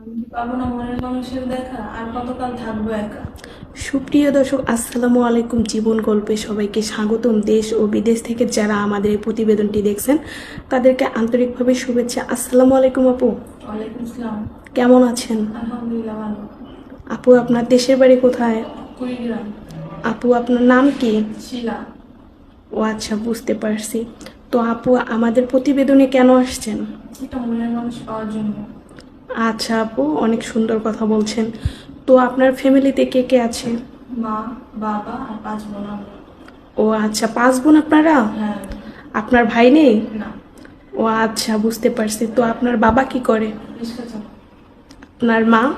আমি পাবো না মনের মানুষের দেখা? আর কতকাল থাকব একা? সুপ্রিয় দর্শক আসসালামু আলাইকুম। জীবন গল্পে সবাইকে স্বাগতম। দেশ ও বিদেশ থেকে যারা আমাদের এই প্রতিবেদনটি দেখছেন তাদেরকে আন্তরিকভাবে শুভেচ্ছা। আসসালামু আলাইকুম আপু। ওয়ালাইকুম আসসালাম। কেমন আছেন? আলহামদুলিল্লাহ ভালো। আপু আপনার দেশের বাড়ি কোথায়? কুড়িগ্রাম। আপু আপনার নাম কি? শিলা। ও আচ্ছা বুঝতে পারছি। তো আপু আমাদের প্রতিবেদনে কেন আসছেন? একটা মনের মানুষ পাওয়ার জন্য। আচ্ছা আপু অনেক সুন্দর কথা বলছেন। তো আপনার ফ্যামিলিতে কে কে আছে? মা বাবা আর পাঁচ বোন আমরা। ও আচ্ছা পাঁচ বোন আপনারা? হ্যাঁ। আপনার ভাই নেই? না। ও আচ্ছা বুঝতে পারছি। তো আপনার বাবা কি করে? আপনার মা?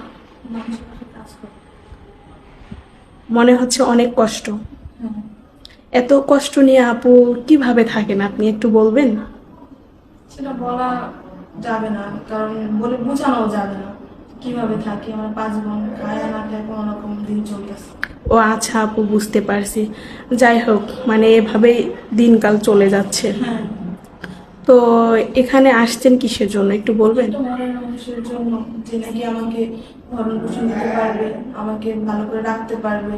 মনে হচ্ছে অনেক কষ্ট। হ্যাঁ। এত কষ্ট নিয়ে আপু কীভাবে থাকেন আপনি? একটু বলবেন? সেটা বলা যাবে না কারণ বলে বোঝানো যাবে না। কীভাবে থাকি? আমরা পাঁচ বোন খায় না খায় কোনো রকম দিন চলতেছে ও আচ্ছা আপু বুঝতে পারছি। যাই হোক মানে এভাবেই দিনকাল চলে যাচ্ছে। হ্যাঁ। তো এখানে আসছেন কিসের জন্য একটু বলবেন? মানুষের জন্য যে নাকি আমাকে ভরণ পোষণ দিতে পারবে আমাকে ভালো করে রাখতে পারবে।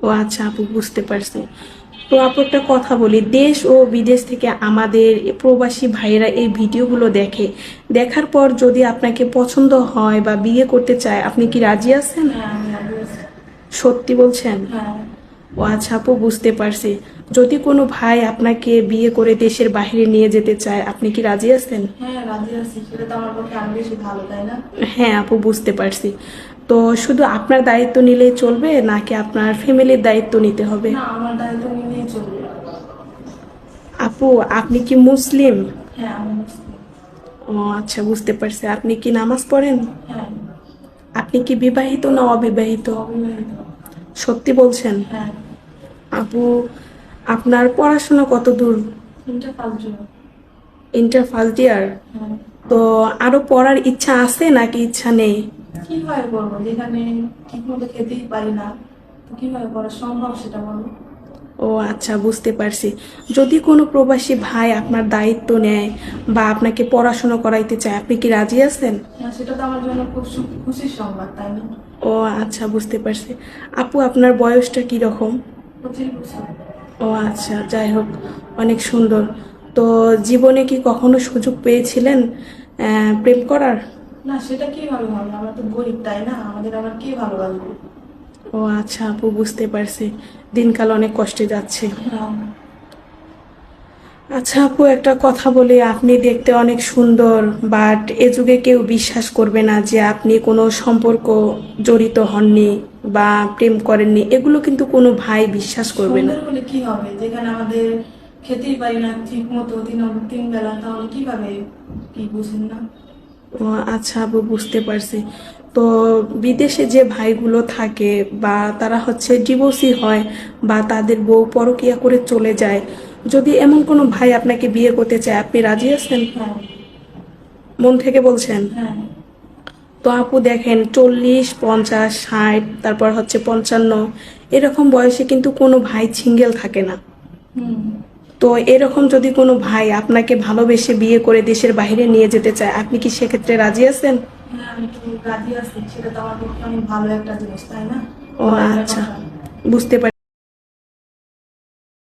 ও আচ্ছা আপু বুঝতে পারছি। তো আপু একটা কথা বলি দেশ ও বিদেশ থেকে আমাদের প্রবাসী ভাইয়েরা এই ভিডিওগুলো দেখে দেখার পর যদি আপনাকে পছন্দ হয় বা বিয়ে করতে চায় আপনি কি রাজি আছেন? হ্যাঁ। সত্যি বলছেন? হ্যাঁ। ও আচ্ছা আপু বুঝতে পারছি। যদি কোনো ভাই আপনাকে বিয়ে করে দেশের বাইরে নিয়ে যেতে চায় আপনি কি রাজি আছেন? হ্যাঁ হ্যাঁ আপু বুঝতে পারছি। তো শুধু আপনার দায়িত্ব নিলেই চলবে নাকি আপনার ফ্যামিলির দায়িত্ব নিতে হবে? আমার দায়িত্ব আপু আপনি কি মুসলিম? হ্যাঁ আমি মুসলিম। ও আচ্ছা বুঝতে পারছি। আপনি কি নামাজ পড়েন? হ্যাঁ আপনি কি বিবাহিত না অবিবাহিত? অবিবাহিত। সত্যি বলছেন? হ্যাঁ। আপু আপনার পড়াশোনা কত দূর? তিনটা ইন্টার ফার্স্ট ইয়ার? হ্যাঁ। তো আরও পড়ার ইচ্ছা আছে নাকি ইচ্ছা নেই? কীভাবে করব যেখানে ঠিক মতো খেতেই পারি না তো কীভাবে করা সম্ভব সেটা বলো? ও আচ্ছা বুঝতে পারছি। যদি কোনো প্রবাসী ভাই আপনার দায়িত্ব নেয় বা আপনাকে পড়াশোনা করাইতে চায় আপনি কি রাজি আছেন? সেটা তো আমার জন্য খুব খুশির সংবাদ তাই না? ও আচ্ছা বুঝতে পারছি। আপু আপনার বয়সটা কি রকম? ও আচ্ছা যাই হোক অনেক সুন্দর। তো জীবনে কি কখনো সুযোগ পেয়েছিলেন প্রেম করার? না সেটা কীভাবে হবে আমরা তো গরিব তাই না? আমাদের আবার কে ভালোবাসবে? ও আচ্ছা আপু বুঝতে পারছি। দিনকাল অনেক কষ্টে যাচ্ছে। হ্যাঁ। আচ্ছা আপু একটা কথা বলি। আপনি দেখতে অনেক সুন্দর বাট এ যুগে কেউ বিশ্বাস করবে না যে আপনি কোনো সম্পর্ক জড়িত হননি বা প্রেম করেননি। এগুলো কিন্তু কোনো ভাই বিশ্বাস করবে না। হলে কি হবে? যেখানে আমাদের খেতেই পারি না ঠিক মতো তিন তিন বেলা তাহলে কীভাবে? কি বুঝেন না? আচ্ছা আপু বুঝতে পারছি। তো বিদেশে যে ভাইগুলো থাকে বা তারা হচ্ছে ডিভোর্সি হয় বা তাদের বউ পরকিয়া করে চলে যায় যদি এমন কোনো ভাই আপনাকে বিয়ে করতে চায় আপনি রাজি আছেন? হ্যাঁ। মন থেকে বলছেন? হ্যাঁ। তো আপু দেখেন চল্লিশ পঞ্চাশ ষাট তারপর হচ্ছে পঞ্চান্ন এরকম বয়সে কিন্তু কোনো ভাই সিঙ্গেল থাকে না। তো এরকম যদি কোনো ভাই আপনাকে ভালোবেসে বিয়ে করে দেশের বাইরে নিয়ে যেতে চায় আপনি কি সেক্ষেত্রে রাজি আছেন? হ্যাঁ আমি তো রাজি আছি। সেটা তো আমার পক্ষে অনেক ভালো একটা জিনিস তাই না? ও আচ্ছা বুঝতে পারি